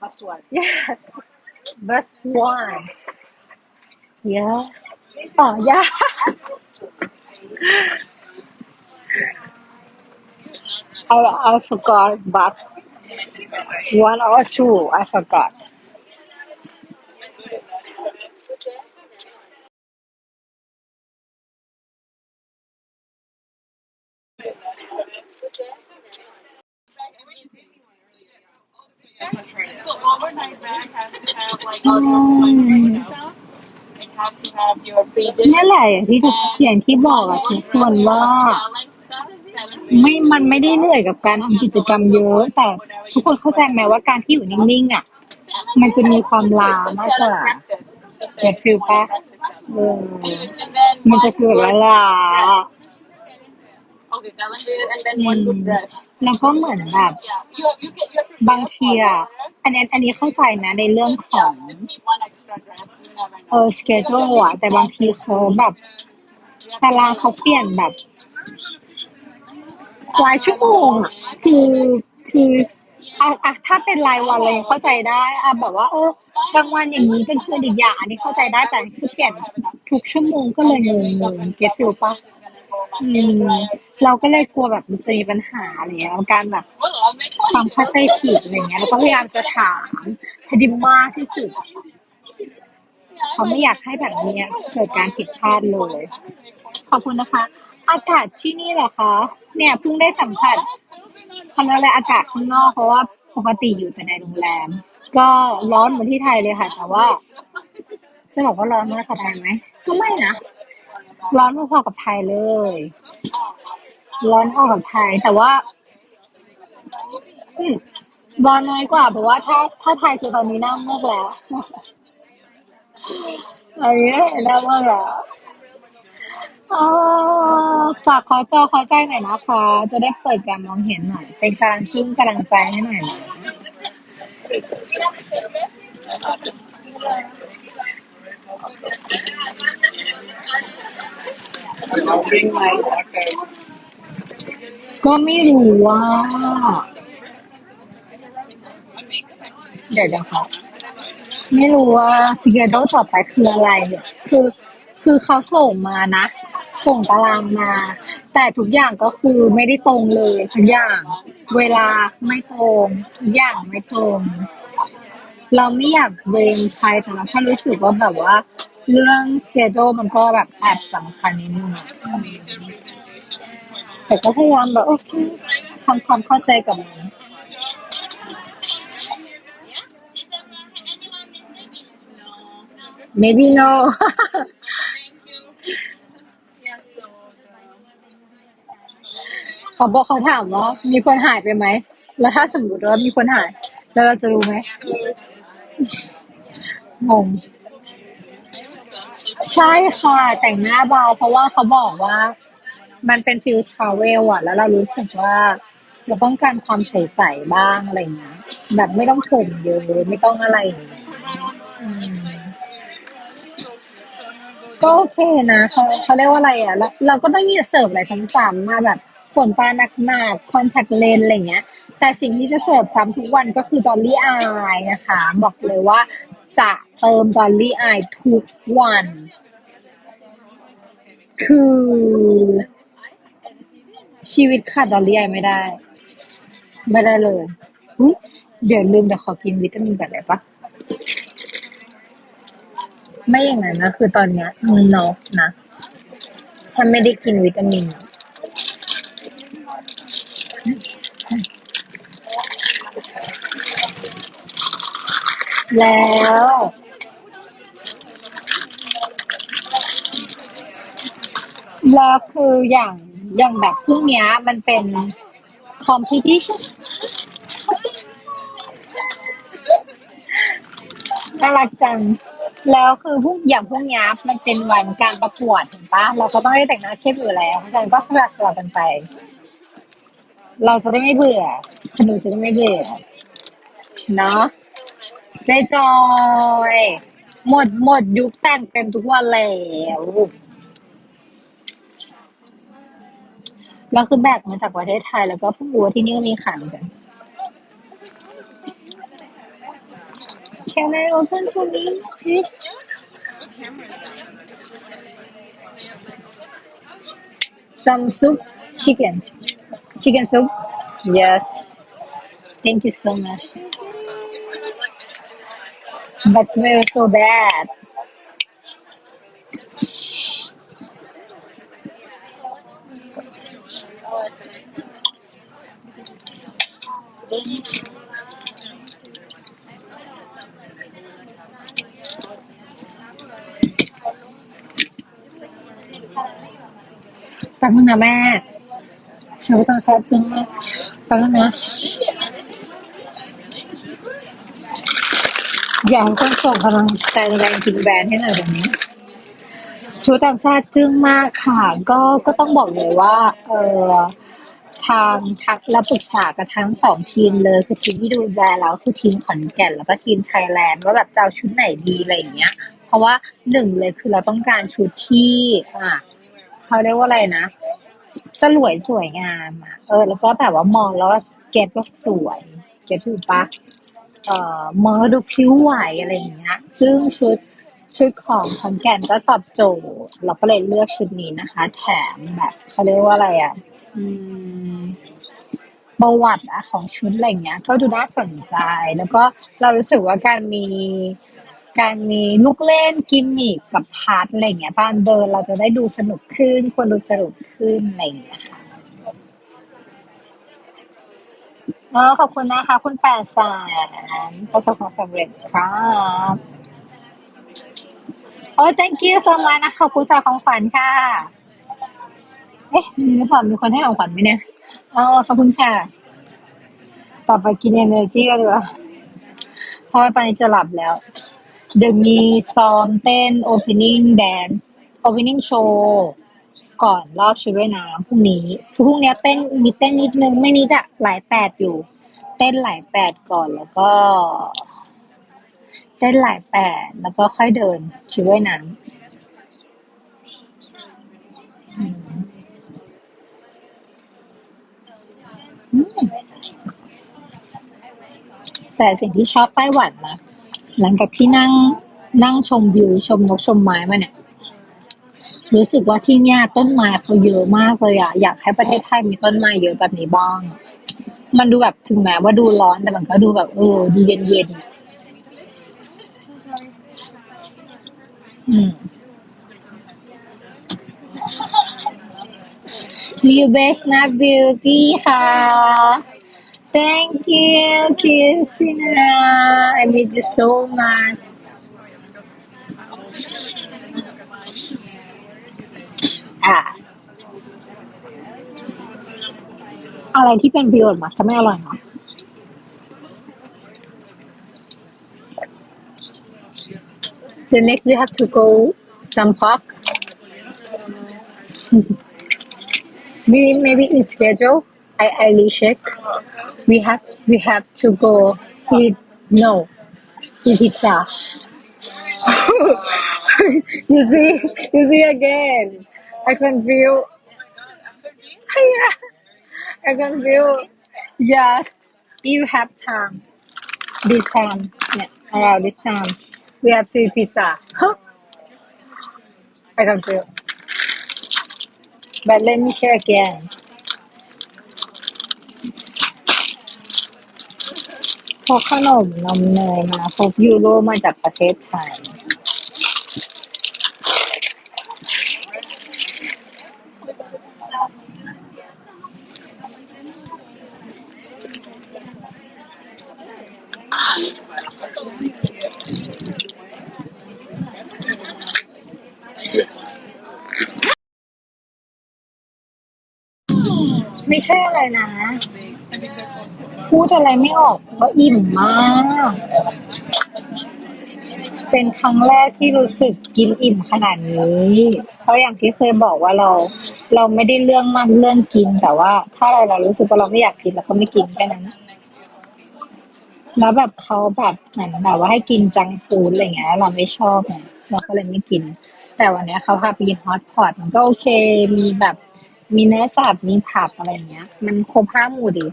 Bus one. Yeah, bus one. Yes. Oh, yeah. I, I forgot bus. One or two, I forgot. So overnight bag has to have like all your swimwear and stuff. It has to have your bathing นั่นแหละอย่างที่ทุกอย่างที่บอกอะทุกคนว่า talent stuff. Talent ไม่มันไม่ได้เหนื่อยกับการทำกิจกรรมเยอะ แต่ทุกคนเข้าใจไหมว่าการที่อยู่นิ่งๆอะ มันจะมีความล้ามากกว่าเก็ตฟิลปะเออ And then มันจะคือแบบล้า okay, talent base and then one good dress. แล้วก็เหมือนแบบ บางทีอะอันนี้อันนี้เข้าใจนะในเรื่องของ เออสเกจอะแต่บางทีเขาแบบตารางเขาเปลี่ยนแบบรายชั่วโมงอะคือคืออะอะถ้าเป็นรายวันเลยเข้าใจได้อะแบบว่า เออกลางวันอย่างนี้กลางคืนอีกอย่างอันนี้เข้าใจได้แต่คือเปลี่ยนทุกชั่วโมงก็เลยงงงเก็ตฟิลปะ เราก็เลยกลัวแบบมันจะมีปัญหาอะไรเงี้ยการแบบ Well, I'll make ค one. วามเข้าใจผิดอะไรเงี้ยแล้วก็พยายามจะถามให้ไดีมากที่สุดเขาไม่อยากให้แบบเนี้ยเกิดการผิดพลาดเลย ขอบคุณนะคะ อากาศที่นี่เหรอคะ เนี่ยเพิ่งได้สัมผัสเขาเรียกอะไรอากาศข้างนอกเพราะว่าปกติอยู่แต่ในโรงแรม ก็ร้อนเหมือนที่ไทยเลยค่ะ แต่ว่า จะบอกว่าร้อนมากกว่าไทยไหมก็ไม่นะ ร้อนพอๆกับไทยเลย ร้อนพอกับไทย แต่ว่าร้อนน้อยกว่าเพราะว่าถ้าถ้าไทยคือตอนนี้น้าเมือกแล้วอะไรเงี้ยน้าเมือกแล้วฝากขอจอขอใจหน่อยนะคะ จะได้เปิดการมองเห็นหน่อย เป็นกำลังจิ้มกำลังใจให้หน่อยนะ ก็ไม่รู้ว่าเดี๋ยวนะคะไม่รู้ว่าสเกจต่อไปคืออะไร คือ คือเขาส่งมานะ ส่งตารางมา แต่ทุกอย่างก็คือไม่ได้ตรงเลยทุกอย่าง เวลาไม่ตรงทุกอย่างไม่ตรง เราไม่อยากเบรมใครแต่เราแค่รู้สึกว่าแบบว่า เรื่องสเกจโดมันก็แบบแอบสำคัญนิดนึงอะแต่ก็พยายามแบบโอเคทำความเข้าใจกับมัน maybe no เขาบอกเขาถามว่ามีคนหายไปไหม แล้วถ้าสมมติว่ามีคนหาย แล้วเราจะรู้ไหมงง ใช่ค่ะ แต่งหน้าเบา เพราะว่าเขาบอกว่า มันเป็นฟิลทราเวลอะแล้วเรารู้สึกว่า เราต้องการความใสๆบ้างอะไรเงี้ยแบบไม่ต้องผมเยอะไม่ต้องอะไรอย่างเงี้ยอืมก็โอเคนะเขาเขาเรียกว่าอะไรอะแล้วเราก็ต้องมีเสิร์ฟอะไรซ้ำๆมาแบบขนตาหนักๆคอนแทคเลนอะไรเงี้ย แต่สิ่งที่จะเสิร์ฟซ้ำทุกวันก็คือดอลลี่อายนะคะ บอกเลยว่า จะเติมดอลลี่อายทุกวัน คือ ชีวิตขาดดอลลี่อายไม่ได้ ไม่ได้เลย เดี๋ยวลืมเดี๋ยวขอกินวิตามินก่อนได้ปะไม่อย่างนั้นนะ คือตอนเนี้ยนอกนะถ้าไม่ได้กินวิตามินอะ แล้ว แล้วคืออย่างอย่างแบบพรุ่งนี้มันเป็น competition น่ารักจัง แล้วคือพวกอย่างพวกเนี้มันเป็นวันการประกวดเห็นปะเราก็ต้องได้แต่งหน้าเข้มอยู่แล้วเพราะฉะนั้นก็สลับสลับกันไป เราจะได้ไม่เบื่อคนดูจะได้ไม่เบื่อ เนาะ จจอยหมดหมดยุคแต่งเต็มทุกวันแล้วแล้วคือแบกมาจากประเทศไทยแล้วก็เพิ่งรู้ว่าที่นี่ก็มีขายเหมือนกัน can I open for me please some soup chicken chicken soup yes thank you so much but smell so bad แป๊บนึงนะแม่เชื่อว่าตอนเขาจึงมากแป๊บนึงนะ ยากให้คนส่งกำลังใจในการกินแบรนด์ให้หน่อยตรงนี้ชุดต่างชาติจึ้งมากค่ะ ก็ก็ต้องบอกเลยว่า เออทางทักและปรึกษากับทั้งสองทีมเลยคือทีมที่ดูแลเราคือทีมขอนแก่นแล้วก็ทีมไทยแลนด์ว่าแบบจะเอาชุดไหนดีอะไรอย่างเงี้ย เพราะว่าหนึ่งเลยคือเราต้องการชุดที่อ่าเขาเรียกว่าอะไรนะสลวยสวยงามอะเออ แล้วก็แบบว่ามองแล้วก็เก็ตว่าสวย เก็ตถูกปะ เอ่อมองแล้วดูผิวไหวอะไรอย่างเงี้ย ซึ่งชุดชุดของขอนแก่นก็ตอบโจทย์เราก็เลยเลือกชุดนี้นะคะ แถมแบบเขาเรียกว่าอะไรอะอืมประวัติอะของชุดอะไรเงี้ย ก็ดูน่าสนใจ แล้วก็เรารู้สึกว่าการมีการมีลูกเล่นกิมมิคกับพาร์ทอะไรเงี้ยตอนเดินเราจะได้ดูสนุกขึ้น คนดูสนุกขึ้นอะไรอย่างเงี้ยค่ะ อ๋อขอบคุณนะคะ คุณแปดแสนประสบความสำเร็จครับโอ้ thank you so much นะขอบคุณสำหรับของขวัญค่ะ เอ๊ะมีหรือเปล่ามีคนให้ของขวัญไหมเนี่ยอ๋อขอบคุณค่ะ ต่อไปกิน energy กันดีกว่าเพราะว่าตอนนี้จะหลับแล้ว เดี๋ยวมีซ้อมเต้น opening dance opening show ก่อนรอบชุดว่ายน้ำพรุ่งนี้คือพรุ่งนี้เต้นมีเต้นนิดนึงไม่นิดอะหลายแปดอยู่ เต้นหลายแปดก่อนแล้วก็ เต้นหลายแปดแล้วก็ค่อยเดินชุดว่ายน้ำอืมอืมแต่สิ่งที่ชอบไต้หวันนะหลังจากที่นั่งนั่งชมวิวชมนกชมไม้มาเนี่ย รู้สึกว่าที่เนี่ยต้นไม้เขาเยอะมากเลยอะอยากให้ประเทศไทยมีต้นไม้เยอะแบบนี้บ้าง มันดูแบบถึงแม้ว่าดูร้อนแต่มันก็ดูแบบเออดูเย็นๆอะอืม You best not beauty ค่ะ Thank you Christina I miss you so much อะอะไรที่เป็นประโยชน์มักจะไม่อร่อยเนาะ The next we have to go some park maybe maybe in schedule I I recheck we have we have to go eat no eat pizza you see you see again I can feel yeah I can feel yes if you have time this time yeah around this time we have to eat pizza I can feel but let me check again พกขนมนมเนยมาพกยูโรมาจากประเทศไทย ไม่ใช่อะไรนะ พูดอะไรไม่ออกเพราะอิ่มมาก เป็นครั้งแรกที่รู้สึกกินอิ่มขนาดนี้ เพราะอย่างที่เคยบอกว่าเรา เราไม่ได้เรื่องมากเรื่องกินแต่ว่า ถ้าเราเรารู้สึกว่าเราไม่อยากกินเราก็ไม่กินแค่นั้น แล้วแบบเขาแบบเหมือนแบบว่าให้กินจังฟูดอะไรเงี้ย เราไม่ชอบไงเราก็เลยไม่กิน แต่วันนี้เขาพาไปกินฮอตพอตมันก็โอเค มีแบบมีเนื้อสัตว์มีผักอะไรเงี้ย มันครบห้าหมู่ดี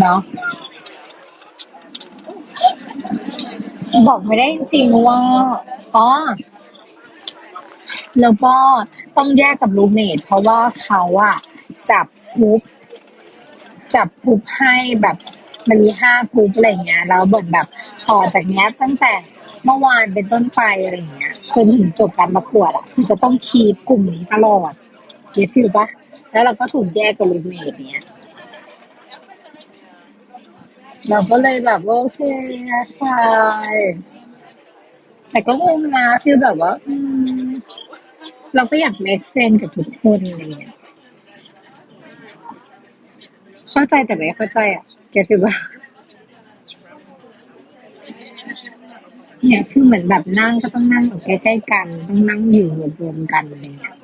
เนาะบอกไม่ได้จริงว่าอ๋อ แล้วก็ต้องแยกกับรูเมทเพราะว่าเขาอะจับกรุ๊ปจับกรุ๊ปให้แบบมันมีห้ากรุ๊ปอะไรเงี้ยแล้วเหมือนแบบต่อจากเนี้ยตั้งแต่เมื่อวานเป็นต้นไปอะไรเงี้ยจนถึงจบการประกวดอะคือจะต้องคีปกลุ่มนี้ตลอด เก็ตฟิลปะแล้วเราก็ถูกแยกกับรูเมทเนี้ยเราก็เลยแบบโอเคใช่แต่ก็งงนะฟีลแบบว่า อืม เราก็อยาก make friend กับทุกคนอะไรเงี้ยเข้าใจแต่ไม่เข้าใจอะแกคือว่าเนี่ยคือเหมือนแบบนั่งก็ต้องนั่งอยู่ใกล้ๆกัน ต้องนั่งอยู่รวมๆกันอะไรเงี้ย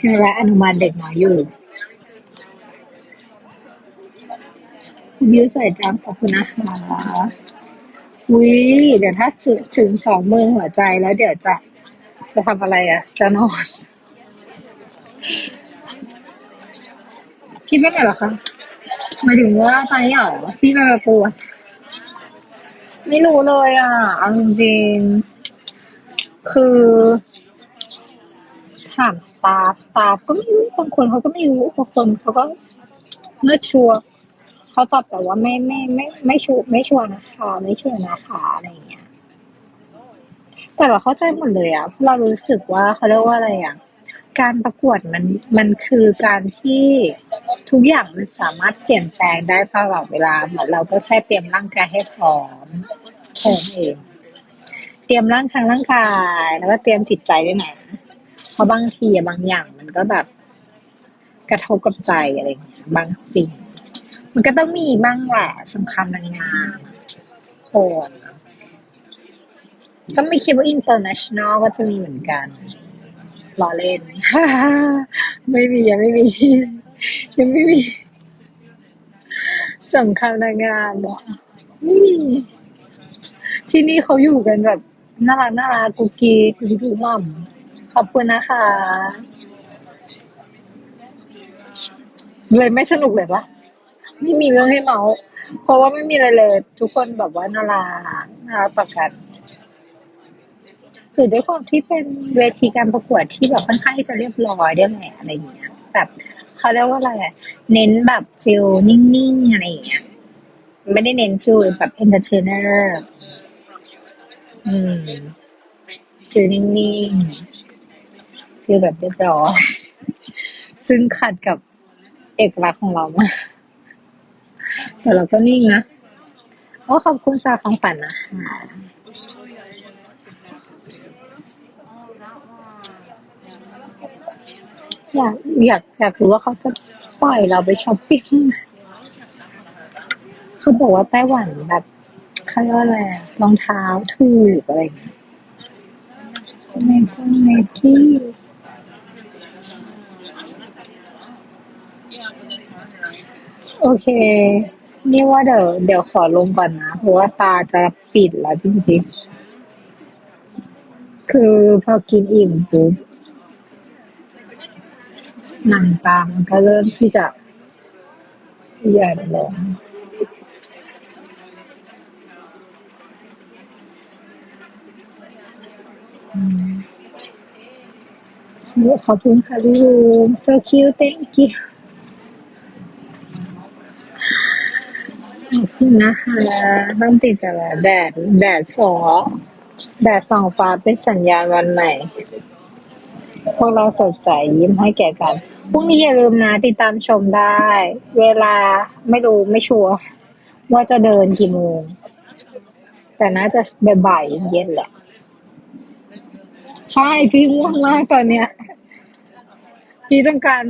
คือและอนุมาเด็กน้อยอยู่คุณบิวสวยจังขอบคุณนะคะ อุ้ยเดี๋ยวถ้าถึงถึงสองหมื่นหัวใจแล้วเดี๋ยวจะจะทำอะไรอะ จะนอนพี่ไม่ไหนหรอคะหมายถึงว่าตอนนี้เหรอพี่ไปประกวดไม่รู้เลยอะเอาจริงๆคือ ถามสตาฟสตาฟก็ไม่รู้บางคนเขาก็ไม่รู้บางคนเขาก็เนื้อชัวร์ เขาตอบแต่ว่าไม่ไม่ไม่ไม่ชัวร์ไม่ชัวร์นะคะไม่ชัวร์นะคะอะไรอย่างเงี้ย แต่เราเข้าใจหมดเลยอะเพราะเรารู้สึกว่าเขาเรียกว่าอะไรอะการประกวดมันมันคือการที่ทุกอย่างมันสามารถเปลี่ยนแปลงได้ตลอดเวลาเหมือนเราก็แค่เตรียมร่างกายให้พร้อมแค่นั้นเอง เตรียมร่างทางร่างกายแล้วก็เตรียมจิตใจด้วยนะเพราะบางทีบางอย่างมันก็แบบ กระทบกับใจอะไรอย่างเงี้ยบางสิ่ง มันก็ต้องมีบ้างแหละสงครามนางงามโคนก็ไม่คิดว่า international ก็จะมีเหมือนกันล้อเล่น ไม่มียังไม่มี ยังไม่มีสงครามนางงามเหรอไม่มีที่นี่เขาอยู่กันแบบน่ารักน่ารักกุกกีกุกกีกุกม่อมขอบคุณนะคะ เลยไม่สนุกเลยปะ ไม่มีเรื่องให้เมาเพราะว่าไม่มีอะไรเลย ทุกคนแบบว่าน่ารักน่ารักต่อกันคือด้วยความที่เป็นเวทีการประกวดที่แบบค่อนข้างที่จะเรียบร้อยด้วยแหละอะไรอย่างเงี้ยแบบเขาเรียกว่าอะไรเน้นแบบฟิลนิ่งๆอะไรอย่างเงี้ย ไม่ได้เน้นฟิลแบบเอนเตอร์เทนเนอร์อืมฟิลนิ่งๆฟิลแบบเรียบร้อยซึ่งขัดกับเอกลักษณ์ของเรามาก แต่เราก็นิ่งนะ โอ้ขอบคุณสาของฝันนะคะอยากอยากอยากรู้ว่าเขาจะปล่อยเราไปช้อปปิ้งไหมเขาบอกว่าไต้หวันแบบเขาเรียกว่าอะไรอะรองเท้าถูกอะไรอย่างเงี้ยในพวกในที่ โอเค นี่ว่าเดี๋ยวเดี๋ยวขอลงก่อนนะ เพราะว่าตาจะปิดแล้วจริงๆ คือพอกินอิ่มปุ๊บหนังตามันก็เริ่มที่จะหญ่อนลงขอบคุณค่ะพี่บูม so cute thank you ขอบคุณนะคะต้องติดกับแดด แดดสองแดดส่องฟ้าเป็นสัญญาณวันใหม่ พวกเราสดใสยิ้มให้แก่กัน พรุ่งนี้อย่าลืมนะ ติดตามชมได้ เวลาไม่รู้ไม่ชัวร์ว่าจะเดินกี่โมง แต่น่าจะบ่ายๆเย็นแหละ ใช่พี่ง่วงมากตอนเนี้ย พี่ต้องการ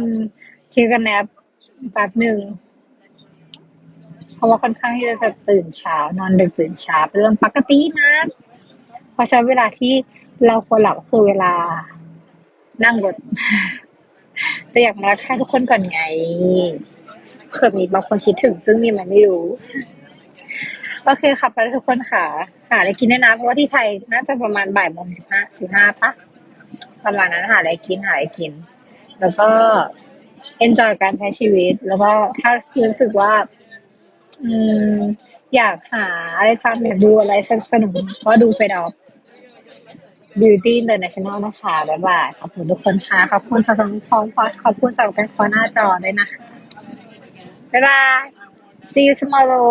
คิวกันแนปแป๊บหนึ่ง เพราะว่าค่อนข้างที่จะตื่นเช้านอนดึกตื่นเช้าเป็นเรื่องปกตินะเพราะฉะนั้นเวลาที่เราควรหลับคือเวลานั่งรถแต่อยากมาทักทุกคนก่อนไงเผื่อมีบางคนคิดถึง ซึ่งมีมันไม่รู้โอเคค่ะไปทุกคนค่ะ หาอะไรกินได้นะ เพราะว่าที่ไทยน่าจะประมาณบ่ายโมงสิบห้าสิบห้าปะประมาณนั้นหาอะไรกินหาอะไรกิน แล้วก็ enjoy การใช้ชีวิต แล้วก็ถ้ารู้สึกว่า อืม อยากหาอะไรทำอยากดูอะไรสนุกๆก็ดูเฟดออฟ Beauty International นะคะ บ๊ายบาย ขอบคุณทุกคนค่ะ ขอบคุณสำหรับคองพอดขอบคุณสำหรับการคอหน้าจอด้วยนะคะ บ๊ายบาย see you tomorrow